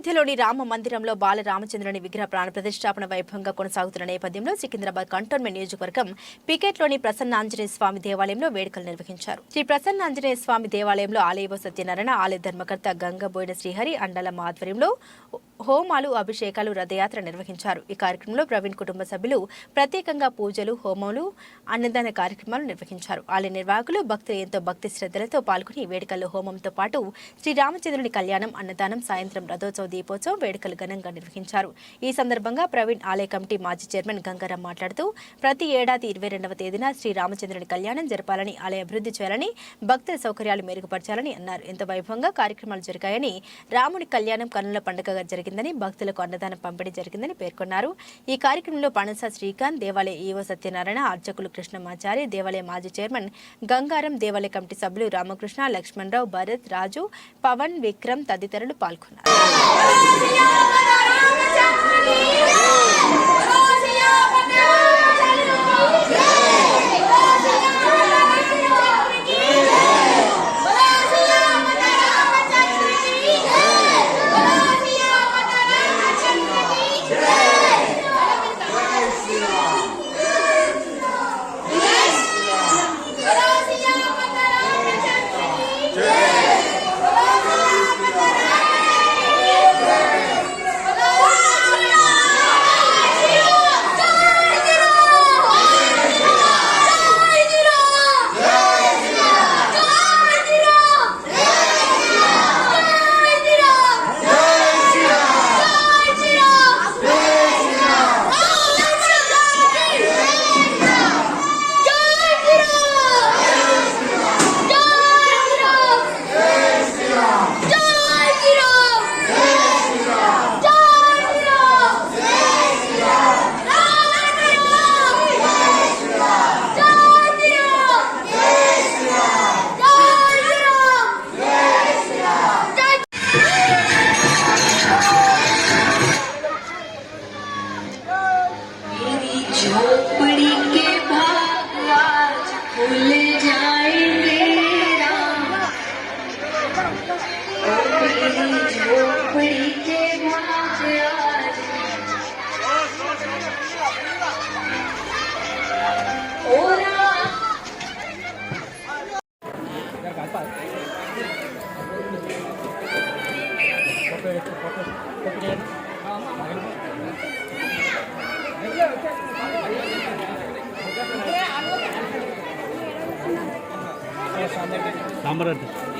అయోధ్యలోని రామ మందిరంలో బాల రామచంద్రుని విగ్రహ ప్రాణ ప్రతిష్టాపన వైభవంగా కొనసాగుతున్న నేపథ్యంలో సికింద్రాబాద్ కంటోన్మెంట్ నియోజకవర్గం పికెట్లోని ప్రసన్నాంజనేయ స్వామి దేవాలయంలో వేడుకలు నిర్వహించారు. శ్రీ ప్రసన్నాంజనేయ స్వామి దేవాలయంలో ఆలయవ సత్యనారాయణ ఆలయ ధర్మకర్త గంగబోయిన శ్రీహరి అండల ఆధ్వర్యంలో హోమాలు అభిషేకాలు రథయాత్ర నిర్వహించారు. ఈ కార్యక్రమంలో ప్రవీణ్ కుటుంబ సభ్యులు ప్రత్యేకంగా పూజలు హోమాలు అన్నదాన కార్యక్రమాలు నిర్వహించారు. ఆలయ నిర్వాహకులు భక్తులు ఎంతో భక్తి శ్రద్ధలతో పాల్గొని వేడుకల్లో హోమంతో పాటు శ్రీరామచంద్రుని కళ్యాణం అన్నదానం సాయంత్రం రథోత్సవ దీపోత్సవం వేడుకలు ఘనంగా నిర్వహించారు. ఈ సందర్భంగా ప్రవీణ్ ఆలయ కమిటీ మాజీ చైర్మన్ గంగారాం మాట్లాడుతూ ప్రతి ఏడాది ఇరవై రెండవ తేదీన శ్రీరామచంద్రుని కళ్యాణం జరపాలని ఆలయ అభివృద్ధి చేయాలని భక్తుల సౌకర్యాలు మెరుగుపరచాలని అన్నారు. ఎంతో వైభవంగా కార్యక్రమాలు జరిగాయని రాముని కళ్యాణం కన్నుల పండుగగా జరిగిందని భక్తులకు అన్నదానం పంపిణీ జరిగిందని పేర్కొన్నారు. ఈ కార్యక్రమంలో పనస శ్రీకాంత్ దేవాలయ ఈవో సత్యనారాయణ అర్చకులు కృష్ణమాచారి దేవాలయ మాజీ చైర్మన్ గంగారం దేవాలయ కమిటీ సభ్యులు రామకృష్ణ లక్ష్మణరావు భరత్ రాజు పవన్ విక్రమ్ తదితరులు పాల్గొన్నారు. சாம்பார் எடுத்து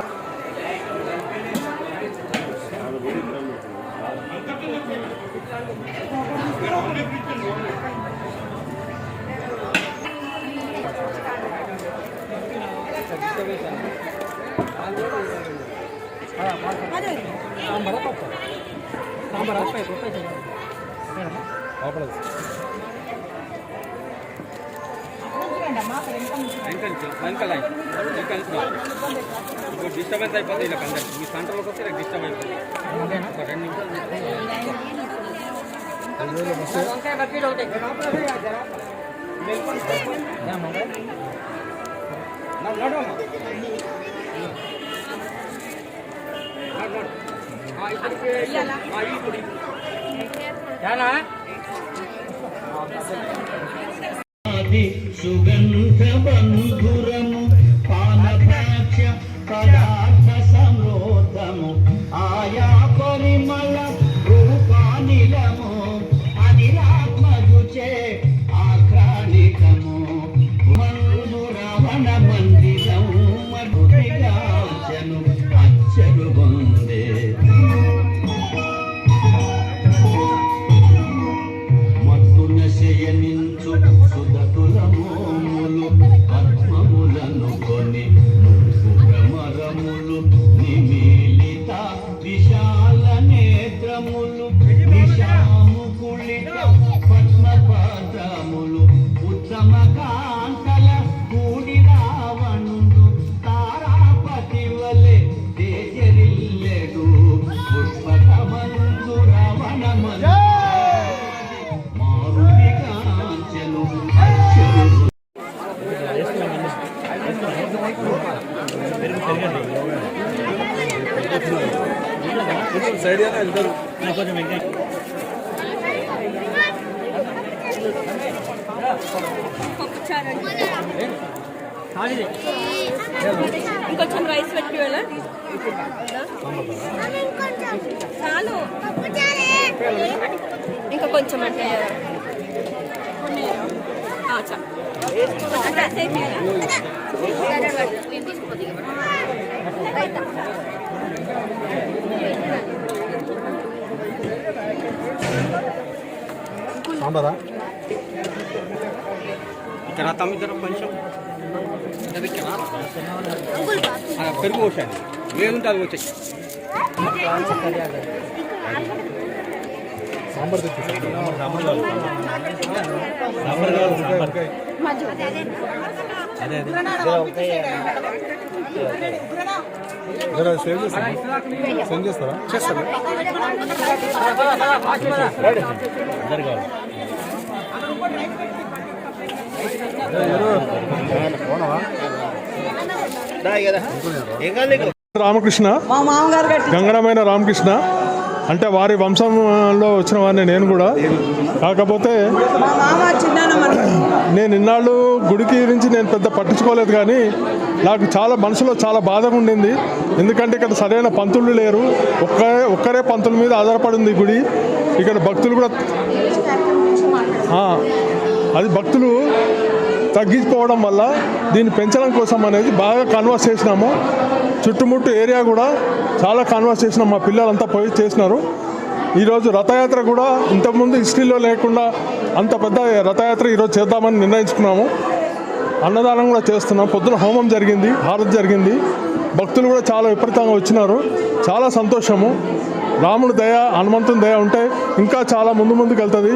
డిస్టర్బెన్స్ అయిపోతుంది ఇలా కంటే మీ సెంటర్లోకి వస్తే ఇలా డిస్టర్బ్ అయిపోతుంది ఒక రెండు నిమిషాలు సుగంధ బంధుర సైడ్ వెళ్తారు. ఇంకొంచెం రైస్ పెట్టి వెళ్ళ. చాలు. ఇంకా కొంచెం అంటే ఆ, అయిపోయాలా? ఇక్కడ తమ్మిద్దరం కొంచెం. అది ఇక్కడ. ఆ, పెరుగు పోసాను లేదంటే అది వచ్చాయి రామకృష్ణ మా మామగారు కట్టి గంగరమైన రామకృష్ణ అంటే వారి వంశంలో వచ్చిన వాడిని నేను కూడా. కాకపోతే మా మామ చిన్నాన్న మనకి నేను ఇన్నాళ్ళు గుడికి గురించి నేను పెద్ద పట్టించుకోలేదు కానీ నాకు చాలా మనసులో చాలా బాధగా ఉండింది. ఎందుకంటే ఇక్కడ సరైన పంతులు లేరు. ఒక్కరే ఒక్కరే పంతుల మీద ఆధారపడి ఉంది ఈ గుడి. ఇక్కడ భక్తులు కూడా అది భక్తులు తగ్గిపోవడం వల్ల దీన్ని పెంచడం కోసం అనేది బాగా కన్వర్స్ చేసినాము. చుట్టుముట్టు ఏరియా కూడా చాలా కన్వర్స్ చేసినాం. మా పిల్లలంతా పోయి చేసినారు. ఈరోజు రథయాత్ర కూడా ఇంతకుముందు హిస్టరీలో లేకుండా అంత పెద్ద రథయాత్ర ఈరోజు చేద్దామని నిర్ణయించుకున్నాము. అన్నదానం కూడా చేస్తున్నాం. పొద్దున హోమం జరిగింది హారతి జరిగింది. భక్తులు కూడా చాలా విపరీతంగా వచ్చినారు. చాలా సంతోషము. రాముడు దయ హనుమంతుని దయ ఉంటే ఇంకా చాలా ముందు ముందుకు వెళ్తుంది.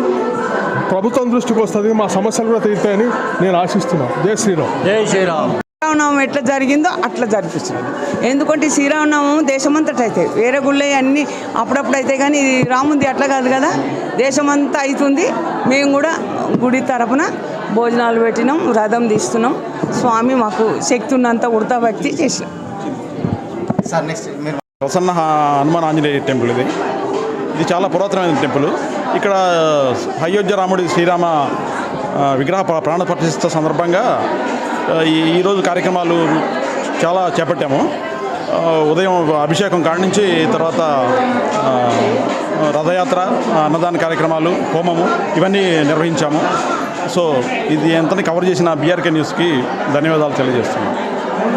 ప్రభుత్వం దృష్టికి వస్తుంది. మా సమస్యలు కూడా తీరుతాయని నేను ఆశిస్తున్నాను జై శ్రీరామ్. శ్రీరామనవం ఎట్లా జరిగిందో అట్లా జరిపిస్తున్నాడు ఎందుకంటే శ్రీరామనవం దేశమంతట అయితే వేరే గుళ్ళే అన్ని అప్పుడప్పుడు అయితే కానీ ఇది రాముంది అట్లా కాదు కదా దేశమంతా అవుతుంది మేము కూడా గుడి తరపున భోజనాలు పెట్టినాం రథం తీస్తున్నాం. స్వామి మాకు శక్తి ఉన్నంత ఉడతా భక్తి చేసినాం ప్రసన్న హనుమాన్ ఆంజనేయ టెంపుల్ ఇది. ఇది చాలా పురాతనమైన టెంపుల్. ఇక్కడ అయోధ్య రాముడి శ్రీరామ విగ్రహ ప్రాణ ప్రతిష్ట సందర్భంగా ఈరోజు కార్యక్రమాలు చాలా చేపట్టాము. ఉదయం అభిషేకం కాడి నుంచి తర్వాత రథయాత్ర అన్నదాన కార్యక్రమాలు హోమము ఇవన్నీ నిర్వహించాము. సో ఇది ఎంతని కవర్ చేసిన బీఆర్కే న్యూస్కి ధన్యవాదాలు తెలియజేస్తున్నాను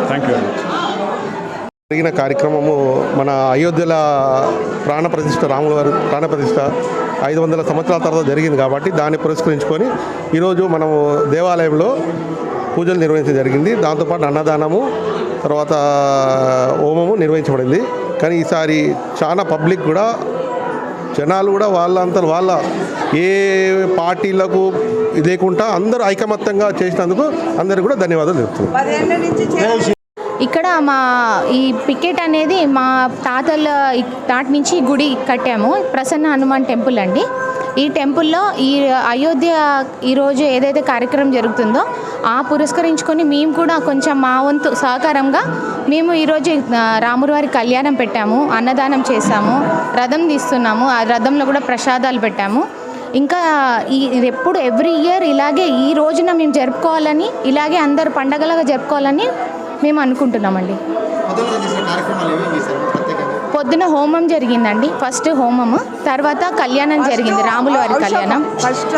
థ్యాంక్ యూ వెరీ మచ్ జరిగిన కార్యక్రమము మన అయోధ్యల ప్రాణప్రతిష్ఠ రాముల వారి ప్రాణప్రతిష్ఠ ఐదు వందల సంవత్సరాల తర్వాత జరిగింది కాబట్టి దాన్ని పురస్కరించుకొని ఈరోజు మనము దేవాలయంలో పూజలు నిర్వహించడం జరిగింది. దాంతోపాటు అన్నదానము తర్వాత హోమము నిర్వహించబడింది. కానీ ఈసారి చాలా పబ్లిక్ కూడా జనాలు కూడా వాళ్ళంతా వాళ్ళ ఏ పార్టీలకు లేకుండా అందరూ ఐకమత్యంగా చేసినందుకు అందరికీ కూడా ధన్యవాదాలు చెప్తున్నాను పదేళ్ళ నుంచి చే- ఇక్కడ మా ఈ పికెట్ అనేది మా తాతల నాటి నుంచి గుడి కట్టాము. ప్రసన్న హనుమాన్ టెంపుల్ అండి. ఈ టెంపుల్లో ఈ అయోధ్య ఈరోజు ఏదైతే కార్యక్రమం జరుగుతుందో ఆ పురస్కరించుకొని మేము కూడా కొంచెం మా వంతు సహకారంగా మేము ఈరోజు ఆ, వారి కళ్యాణం పెట్టాము అన్నదానం చేశాము రథం తీస్తున్నాము ఆ రథంలో కూడా ప్రసాదాలు పెట్టాము. ఇంకా ఈ ఎప్పుడు ఎవ్రీ ఇయర్ ఇలాగే ఈ రోజున మేము జరుపుకోవాలని ఇలాగే అందరు పండగలాగా జరుపుకోవాలని మేము అనుకుంటున్నామండి. పొద్దున హోమం జరిగిందండి. ఫస్ట్ హోమము తర్వాత కళ్యాణం జరిగింది రాముల వారి కళ్యాణం. ఫస్ట్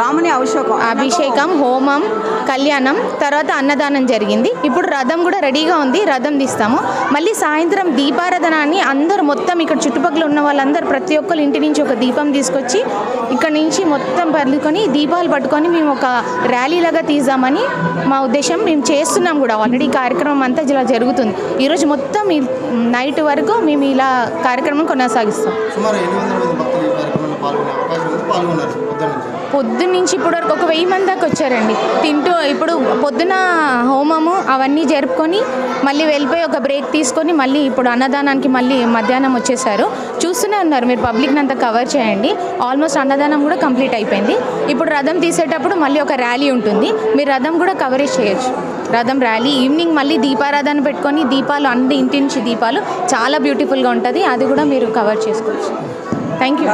రాముని అభిషేకం అభిషేకం హోమం కళ్యాణం తర్వాత అన్నదానం జరిగింది. ఇప్పుడు రథం కూడా రెడీగా ఉంది రథం తీస్తాము. మళ్ళీ సాయంత్రం దీపారాధనాన్ని అందరూ మొత్తం ఇక్కడ చుట్టుపక్కల ఉన్న వాళ్ళందరూ ప్రతి ఒక్కరు ఇంటి నుంచి ఒక దీపం తీసుకొచ్చి ఇక్కడ నుంచి మొత్తం పరుకొని దీపాలు పట్టుకొని మేము ఒక ర్యాలీ లాగా తీద్దామని మా ఉద్దేశం మేము చేస్తున్నాం కూడా. ఆల్రెడీ కార్యక్రమం అంతా ఇలా జరుగుతుంది. ఈరోజు మొత్తం ఈ నైట్ వరకు మేము ఇలా కార్యక్రమం కొనసాగిస్తాం. సుమారు ఎన్ని వందల మంది భక్తులు ఈ కార్యక్రమంలో పాల్గొనే అవకాశం ఉంది. పాల్గొన్నారు. పొద్దున్న నుంచి ఇప్పటి వరకు ఒక వెయ్యి మంది దాకా వచ్చారండి. తింటూ ఇప్పుడు పొద్దున హోమము అవన్నీ జరుపుకొని మళ్ళీ వెళ్ళిపోయి ఒక బ్రేక్ తీసుకొని మళ్ళీ ఇప్పుడు అన్నదానానికి మళ్ళీ మధ్యాహ్నం వచ్చేసారు. చూస్తూనే ఉన్నారు మీరు పబ్లిక్ని అంతా కవర్ చేయండి. ఆల్మోస్ట్ అన్నదానం కూడా కంప్లీట్ అయిపోయింది. ఇప్పుడు రథం తీసేటప్పుడు మళ్ళీ ఒక ర్యాలీ ఉంటుంది. మీరు రథం కూడా కవరేజ్ చేయొచ్చు. రథం ర్యాలీ ఈవినింగ్ మళ్ళీ దీపారాధన పెట్టుకొని దీపాలు అన్ని ఇంటి నుంచి దీపాలు చాలా బ్యూటిఫుల్గా ఉంటుంది. అది కూడా మీరు కవర్ చేసుకోవచ్చు. Thank you.